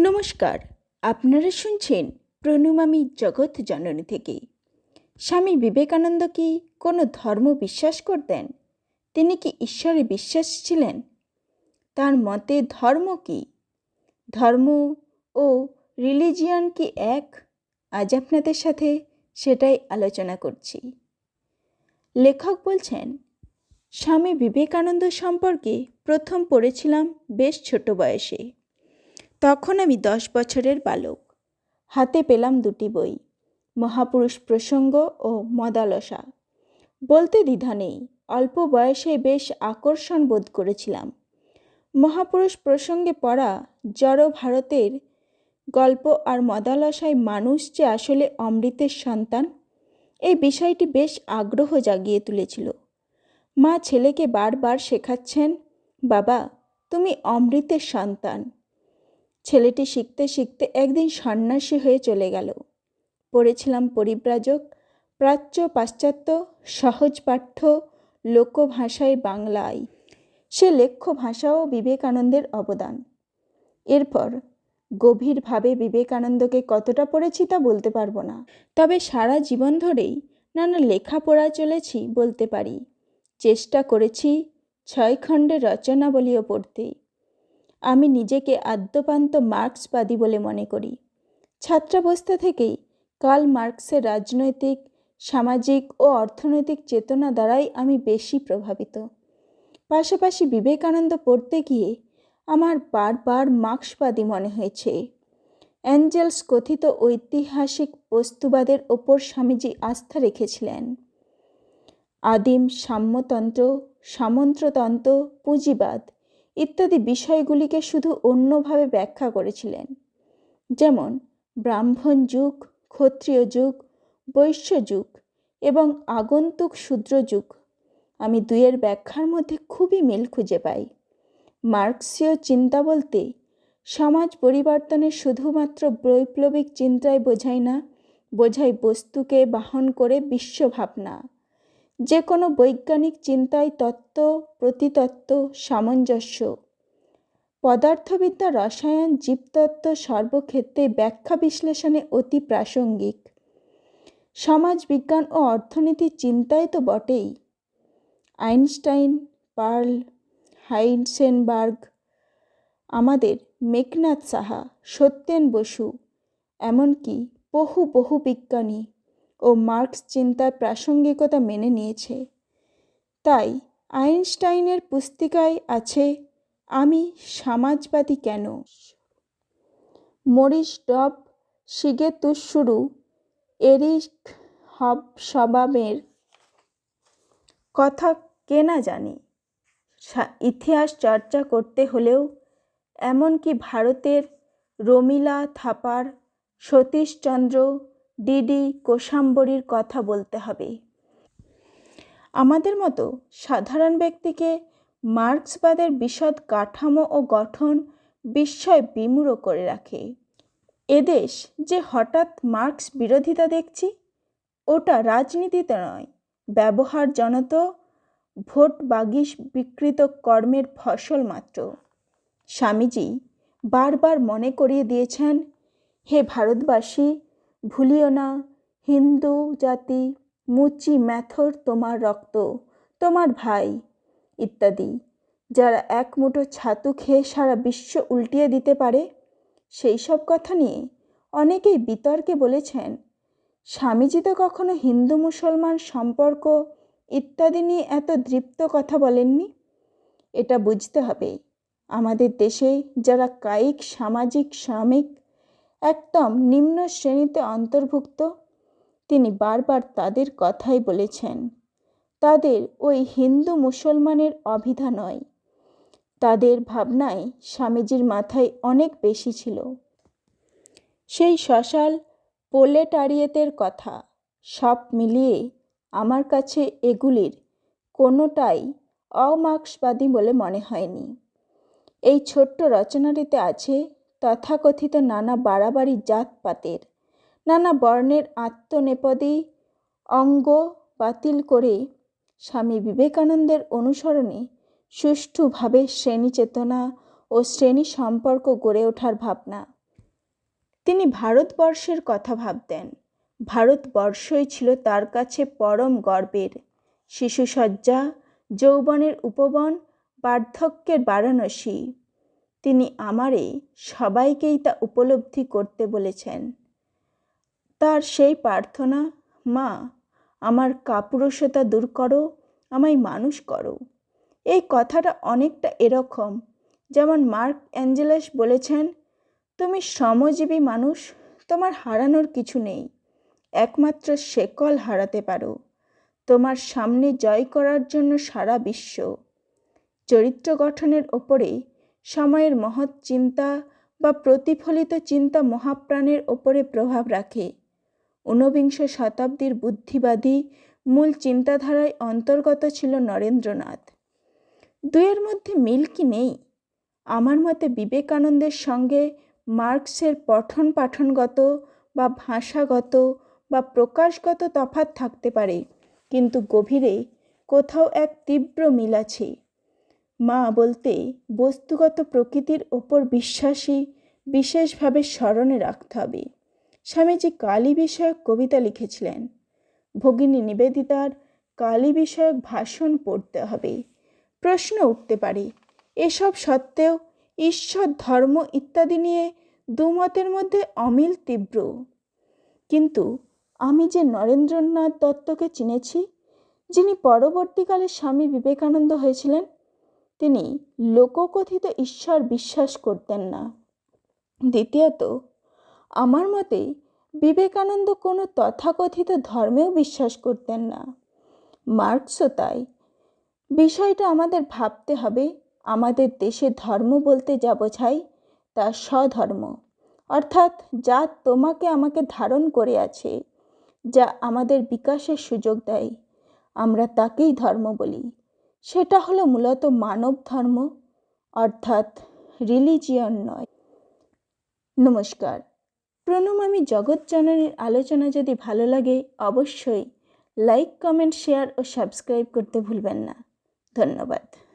নমস্কার, আপনারা শুনছেন প্রণমামী জগৎ জননী থেকে। স্বামী বিবেকানন্দ কি কোনো ধর্ম বিশ্বাস করতেন? তিনি কি ঈশ্বরে বিশ্বাস ছিলেন? তার মতে ধর্ম কি? ধর্ম ও রিলিজিয়ান কি এক? আজ আপনাদের সাথে সেটাই আলোচনা করছি। লেখক বলছেন, স্বামী বিবেকানন্দ সম্পর্কে প্রথম পড়েছিলাম বেশ ছোট বয়সে। তখন আমি দশ বছরের বালক। হাতে পেলাম দুটি বই, মহাপুরুষ প্রসঙ্গ ও মদালসা। বলতে দ্বিধা নেই, অল্প বয়সে বেশ আকর্ষণ বোধ করেছিলাম। মহাপুরুষ প্রসঙ্গে পড়া জড় ভারতের গল্প আর মদালসায় মানুষ যে আসলে অমৃতের সন্তান, এই বিষয়টি বেশ আগ্রহ জাগিয়ে তুলেছিল। মা ছেলেকে বারবার শেখাচ্ছেন, বাবা, তুমি অমৃতের সন্তান। ছেলেটি শিখতে শিখতে একদিন সন্ন্যাসী হয়ে চলে গেল। পড়েছিলাম পরিব্রাজক, প্রাচ্য পাশ্চাত্য, সহজ পাঠ্য লোকভাষায় বাংলায়। সে লেখ্য ভাষাও বিবেকানন্দের অবদান। এরপর গভীরভাবে বিবেকানন্দকে কতটা পড়েছি তা বলতে পারব না। তবে সারা জীবন ধরেই নানা লেখা পড়া চলেছি বলতে পারি। চেষ্টা করেছি ছয় খণ্ডের রচনাবলীও পড়তে। আমি নিজেকে আদ্যপান্ত মার্ক্সবাদী বলে মনে করি। ছাত্রাবস্থা থেকেই কার্ল মার্কসের রাজনৈতিক, সামাজিক ও অর্থনৈতিক চেতনা দ্বারাই আমি বেশি প্রভাবিত। পাশাপাশি বিবেকানন্দ পড়তে গিয়ে আমার বারবার মার্ক্সবাদী মনে হয়েছে। অ্যাঞ্জেলস কথিত ঐতিহাসিক বস্তুবাদের ওপর স্বামীজি আস্থা রেখেছিলেন। আদিম সাম্যতন্ত্র, সামন্ত্রতন্ত্র, পুঁজিবাদ ইত্যাদি বিষয়গুলিকে শুধু অন্যভাবে ব্যাখ্যা করেছিলেন। যেমন, ব্রাহ্মণ যুগ, ক্ষত্রিয় যুগ, বৈশ্য যুগ এবং আগন্তুক শূদ্র যুগ। আমি দুয়ের ব্যাখ্যার মধ্যে খুবই মিল খুঁজে পাই। মার্কসীয় চিন্তা বলতে, সমাজ পরিবর্তনের শুধুমাত্র বৈপ্লবিক চিন্তায় বোঝায় না, বোঝায় বস্তুকে বাহন করে বিশ্বভাবনা। যে কোনো বৈজ্ঞানিক চিন্তায় তত্ত্ব, প্রতিতত্ত্ব, সামঞ্জস্য। পদার্থবিদ্যা, রসায়ন, জীবতত্ত্ব সর্বক্ষেত্রে ব্যাখ্যা বিশ্লেষণে অতি প্রাসঙ্গিক। সমাজ বিজ্ঞান ও অর্থনীতির চিন্তায় তো বটেই। আইনস্টাইন, পার্ল হাইনসেনবার্গ আমাদের মেঘনাথ সাহা, সত্যেন বসু, এমনকি বহু বহু বিজ্ঞানী ও মার্কস চিন্তার প্রাসঙ্গিকতা মেনে নিয়েছে। তাই আইনস্টাইনের পুস্তিকায় আছে, আমি সমাজবাদী কেন? মরিস ডব শিগে তুসুরু এরিক হব সবামের কথা কে না জানি? ইতিহাস চর্চা করতে হলেও এমনকি ভারতের রমিলা থাপার, সতীশচন্দ্র ডিডি কোশাম্বরীর কথা বলতে হবে। আমাদের মতো সাধারণ ব্যক্তিকে মার্ক্সবাদের বিশদ কাঠামো ও গঠন বিস্ময় বিমূঢ় করে রাখে। এদেশ যে হঠাৎ মার্ক্স বিরোধিতা দেখছি, ওটা রাজনীতিতে নয়, ব্যবহারজনত, ভোট বাগিস বিকৃত কর্মের ফসল মাত্র। স্বামীজি বারবার মনে করিয়ে দিয়েছেন, হে ভারতবাসী ভুলিও না। হিন্দু জাতি, মুচি ম্যাথর তোমার রক্ত, তোমার ভাই, ইত্যাদি। যারা এক মুঠো ছাতু খেয়ে সারা বিশ্ব উল্টিয়ে দিতে পারে, সেই সব কথা নিয়ে অনেকেই বিতর্কে বলেছেন, স্বামীজি তো কখনো হিন্দু মুসলমান সম্পর্ক ইত্যাদি নিয়ে এত দৃপ্ত কথা বলেননি? এটা বুঝতে হবে। আমাদের দেশে যারা কায়িক, সামাজিক শ্রমিক একদম নিম্ন শ্রেণীতে অন্তর্ভুক্ত। তিনি বারবার তাদের কথাই বলেছেন, তাদের ওই হিন্দু মুসলমানের অভিধা নয়। তাদের ভাবনায় স্বামীজির মাথায় অনেক বেশি ছিল। সেই শ্মশাল পোলেটারিয়েতের কথা সব মিলিয়ে আমার কাছে এগুলির কোনোটাই অমার্ক্সবাদী বলে মনে হয়নি। এই ছোট্ট রচনাটিতে আছে তথাকথিত নানা বাড়াবাড়ি জাতপাতের, নানা বর্ণের আত্মনেপদী অঙ্গ বাতিল করে স্বামী বিবেকানন্দের অনুসরণে সুষ্ঠুভাবে শ্রেণি চেতনা ও শ্রেণি সম্পর্ক গড়ে ওঠার ভাবনা। তিনি ভারতবর্ষের কথা ভাবতেন। ভারতবর্ষই ছিল তার কাছে পরম গর্বের। শিশুসজ্জা, যৌবনের উপবন, বার্ধক্যের বারাণসী। তিনি আমারে সবাইকেই তা উপলব্ধি করতে বলেছেন। তার সেই প্রার্থনা, মা, আমার কাপুরুষতা দূর করো, আমায় মানুষ করো। এই কথাটা অনেকটা এরকম, যেমন মার্ক অ্যাঞ্জেলাস বলেছেন, তুমি শ্রমজীবী মানুষ, তোমার হারানোর কিছু নেই, একমাত্র শেকল হারাতে পারো। তোমার সামনে জয় করার জন্য সারা বিশ্ব। চরিত্র গঠনের ওপরে সময়ের মহৎ চিন্তা বা প্রতিফলিত চিন্তা মহাপ্রাণের ওপরে প্রভাব রাখে। ঊনবিংশ শতাব্দীর বুদ্ধিবাদী মূল চিন্তাধারায় অন্তর্গত ছিল নরেন্দ্রনাথ। দুয়ের মধ্যে মিল কি নেই? আমার মতে বিবেকানন্দের সঙ্গে মার্কসের পঠন পাঠনগত বা ভাষাগত বা প্রকাশগত তফাত থাকতে পারে, কিন্তু গভীরে কোথাও এক তীব্র মিল আছে। মা বলতে বস্তুগত প্রকৃতির ওপর বিশ্বাসী, বিশেষভাবে স্মরণে রাখতে হবে। স্বামীজি কালী বিষয়ক কবিতা লিখেছিলেন। ভগিনী নিবেদিতার কালী বিষয়ক ভাষণ পড়তে হবে। প্রশ্ন উঠতে পারে, এসব সত্ত্বেও ঈশ্বর, ধর্ম ইত্যাদি নিয়ে দুমতের মধ্যে অমিল তীব্র। কিন্তু আমি যে নরেন্দ্রনাথ দত্তকে চিনেছি, যিনি পরবর্তীকালে স্বামী বিবেকানন্দ হয়েছিলেন তিনি লোককথিত ঈশ্বর বিশ্বাস করতেন না। দ্বিতীয়ত, আমার মতে বিবেকানন্দ কোনো তথাকথিত ধর্মেও বিশ্বাস করতেন না। মার্কসও তাই। বিষয়টা আমাদের ভাবতে হবে, আমাদের দেশে ধর্ম বলতে যা বোঝাই তা স্বধর্ম। অর্থাৎ যা তোমাকে আমাকে ধারণ করে আছে, যা আমাদের বিকাশের সুযোগ দেয়, আমরা তাকেই ধর্ম বলি। সেটা হলো মূলত মানব ধর্ম, অর্থাৎ রিলিজিয়ন নয়। নমস্কার। প্রণম আমি জগৎ জননীর আলোচনা যদি ভালো লাগে, অবশ্যই লাইক কমেন্ট শেয়ার ও সাবস্ক্রাইব করতে ভুলবেন না। ধন্যবাদ।